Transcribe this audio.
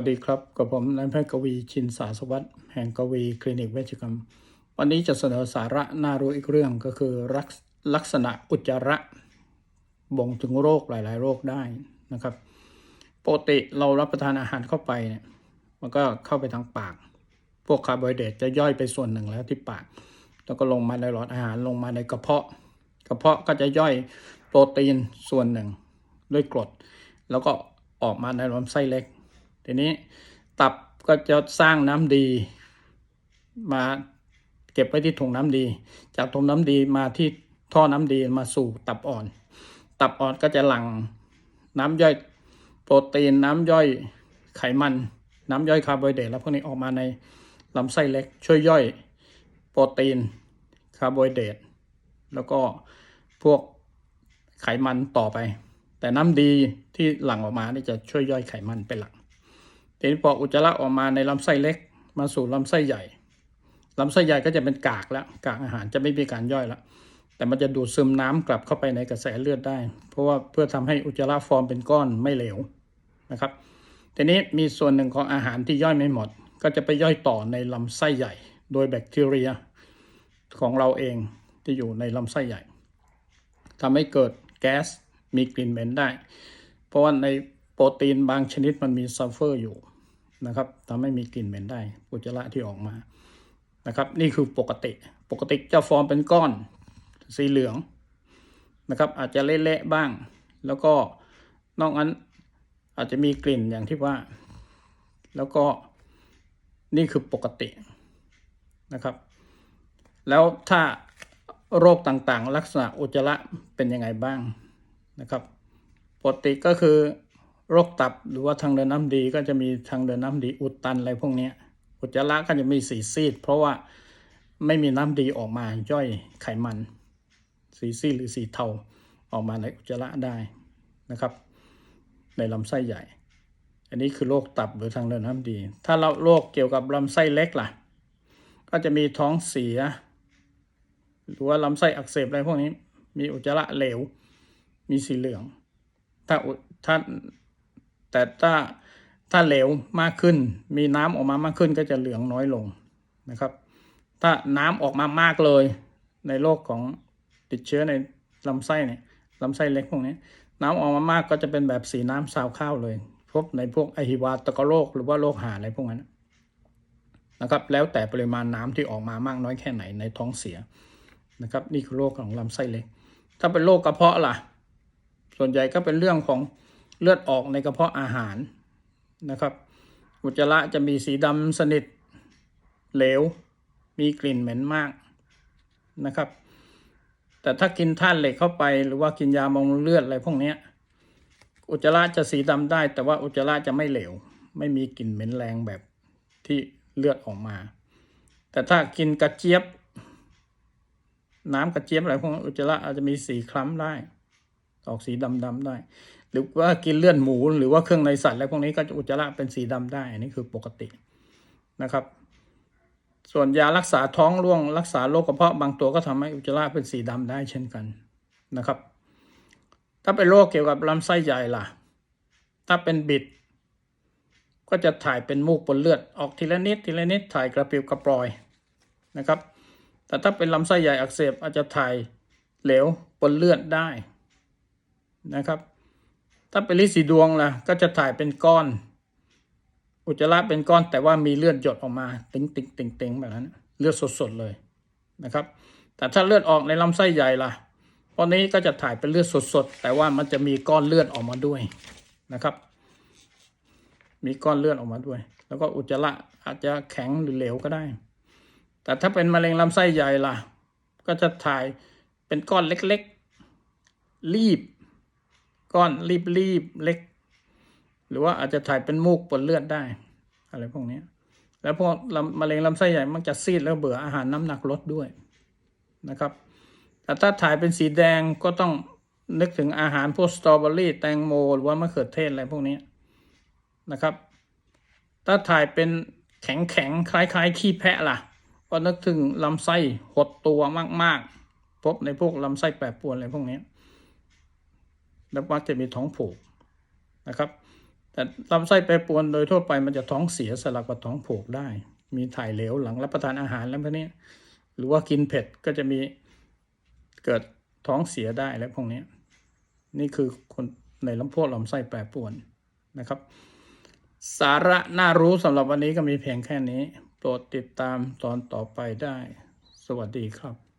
สวัสดีครับกับผมนายแพทย์กวีชินสาสวัสดิ์แห่งกวีคลินิกเวชกรรม วันนี้จะเสนอสาระน่ารู้อีกเรื่องก็คือลักษลักษณะอุจจาระบ่งถึงโรคหลาย ๆ โรคได้นะครับปกติเรารับประทานอาหารเข้าไปเนี่ยมันก็เข้าไปทางปาก พวกคาร์โบไฮเดรตจะย่อยไปส่วนหนึ่งแล้วที่ปาก แล้วก็ลงมาในหลอดอาหารลงมาในกระเพาะ กระเพาะก็จะย่อยโปรตีนส่วนหนึ่งด้วยกรด แล้วก็ออกมาในลำไส้เล็ก ทีนี้ตับก็จะสร้างน้ำดี มาเก็บไว้ที่ถุงน้ำดี จากถุงน้ำดีมาที่ท่อน้ำดีมาสู่ตับอ่อน ตับอ่อนก็จะหลั่งน้ำย่อยโปรตีนน้ำย่อยไขมัน น้ำย่อยคาร์โบไฮเดรตแล้วพวกนี้ออกมาในลำไส้เล็กช่วยย่อยโปรตีนคาร์โบไฮเดรตแล้วก็พวกไขมันต่อไป แต่น้ำดีที่หลั่งออกมานี่จะช่วยย่อยไขมันเป็นหลัก ทีนี้พออุจจาระออกมาในลำไส้เล็ก มาสู่ลำไส้ใหญ่ลำไส้ใหญ่ก็จะเป็นกากแล้วกากอาหารจะไม่มีการย่อยแล้วแต่มันจะดูดซึมน้ำกลับเข้าไปในกระแสเลือดได้ เพราะว่าเพื่อทำให้อุจจาระฟอร์มเป็นก้อนไม่เหลวนะครับทีนี้มีส่วนหนึ่งของอาหารที่ย่อยไม่หมด ก็จะไปย่อยต่อในลำไส้ใหญ่ โดยแบคทีเรียของเราเองที่อยู่ในลำไส้ใหญ่ทำให้เกิดแก๊สมีกลิ่นเหม็นได้ เพราะว่าใน โปรตีนบางชนิดมันมีซัลเฟอร์อยู่นะครับทำให้มีกลิ่นเหม็นได้อุจจาระที่ออกมานะครับ นี่คือปกติปกติจะฟอร์มเป็นก้อนสีเหลืองนะครับ อาจจะเละๆบ้าง แล้วก็นอกนั้นอาจจะมีกลิ่นอย่างที่ว่า แล้วก็นี่คือปกตินะครับ แล้วถ้าโรคต่างๆ ลักษณะอุจจาระเป็นยังไงบ้างนะครับ ปกติก็คือ โรคตับหรือว่าทางเดินน้ำดีก็จะมีทางเดินน้ำดีอุดตันอะไรพวกนี้อุจจาระก็จะมีสีซีด เพราะว่าไม่มีน้ำดีออกมาย่อยไขมัน สีซีดหรือสีเทาออกมาในอุจจาระได้นะครับ ในลำไส้ใหญ่ อันนี้คือโรคตับหรือทางเดินน้ำดี ถ้าเราโรคเกี่ยวกับลำไส้เล็กล่ะ ก็จะมีท้องเสีย หรือว่าลำไส้อักเสบอะไรพวกนี้ มีอุจจาระเหลว มีสีเหลือง ถ้าถ้า แต่ถ้าถ้าเหลวมากขึ้น มีน้ำออกมามากขึ้นก็จะเหลืองน้อยลงนะครับ ถ้าน้ำออกมามากเลย ในโรคของติดเชื้อในลำไส้เนี่ยลำไส้เล็กพวกนี้น้ำออกมามากก็จะเป็นแบบสีน้ำซาวข้าวเลย พบในพวกไอฮิวาตกโรคหรือว่าโรคหาอะไรพวกนั้นนะครับ แล้วแต่ปริมาณน้ำที่ออกมามากน้อยแค่ไหนในท้องเสียนะครับ นี่คือโรคของลำไส้เล็ก ถ้าเป็นโรคกระเพาะล่ะ ส่วนใหญ่ก็เป็นเรื่องของ เลือดออกในกระเพาะอาหารนะครับ อุจจาระจะมีสีดำสนิทเหลว มีกลิ่นเหม็นมากนะครับ แต่ถ้ากินธาตุเหล็กเข้าไป หรือว่ากินยาบำรุงเลือดอะไรพวกนี้อุจจาระจะสีดำได้ แต่ว่าอุจจาระจะไม่เหลว ไม่มีกลิ่นเหม็นแรงแบบที่เลือดออกมา แต่ถ้ากินกระเจี๊ยบ น้ำกระเจี๊ยบอะไรพวกนี้อุจจาระอาจจะมีสีคล้ำได้ ออกสีดำๆได้ หรือว่ากินเลือดหมูหรือว่าเครื่องในสัตว์อะไรพวกนี้ก็จะอุจจาระเป็นสีดำได้อันนี้คือปกตินะครับ ส่วนยารักษาท้องร่วง รักษาโรคกระเพาะบางตัวก็ทำให้อุจจาระเป็นสีดำได้เช่นกันนะครับ ถ้าเป็นโรคเกี่ยวกับลำไส้ใหญ่ล่ะ ถ้าเป็นบิด ก็จะถ่ายเป็นมูกปนเลือดออกทีละนิดทีละนิดถ่ายกระปิวกระปลอยนะครับ แต่ถ้าเป็นลำไส้ใหญ่อักเสบอาจจะถ่ายเหลวปนเลือดได้นะครับ ถ้าเป็นลิสีดวงล่ะ ก็จะถ่ายเป็นก้อน อุจจาระเป็นก้อนแต่ว่ามีเลือดหยดออกมาติ๊งติ๊งติ๊งติ๊งแบบนั้น เลือดสดๆเลยนะครับ แต่ถ้าเลือดออกในลำไส้ใหญ่ล่ะพวกนี้ก็จะถ่ายเป็นเลือดสดๆแต่ว่ามันจะมีก้อนเลือดออกมาด้วยนะครับ มีก้อนเลือดออกมาด้วย แล้วก็อุจจาระอาจจะแข็งหรือเหลวก็ได้ แต่ถ้าเป็นมะเร็งลำไส้ใหญ่ล่ะ ก็จะถ่ายเป็นก้อนเล็กๆ รีบ ก้อนรีบรีบเล็ก หรือว่าอาจจะถ่ายเป็นมูกปนเลือดได้ อะไรพวกนี้แล้วพวกมะเร็งลำไส้ใหญ่มักจะซีดแล้วเบื่ออาหารน้ำหนักลดด้วยนะครับแต่ถ้าถ่ายเป็นสีแดงก็ต้องนึกถึงอาหารพวกสตรอเบอรี่แตงโมหรือว่ามะเขือเทศอะไรพวกนี้นะครับ ถ้าถ่ายเป็นแข็งแข็งคล้ายๆ ขี้แพะล่ะ ก็นึกถึงลำไส้หดตัวมากๆ พบในพวกลำไส้แปรปรวนอะไรพวกนี้ แล้วมักจะมีท้องผูกนะครับ แต่ลำไส้แปรปรวนโดยทั่วไปมันจะท้องเสียสลับกับท้องผูกได้ มีถ่ายเหลวหลังรับประทานอาหารแล้วพวกนี้หรือว่ากินเผ็ดก็จะมีเกิดท้องเสียได้และพวกนี้นี่คือคนในลำโพวกลำไส้แปรปรวนนะครับ สาระน่ารู้สำหรับวันนี้ก็มีเพียงแค่นี้ โปรดติดตามตอนต่อไปได้ สวัสดีครับ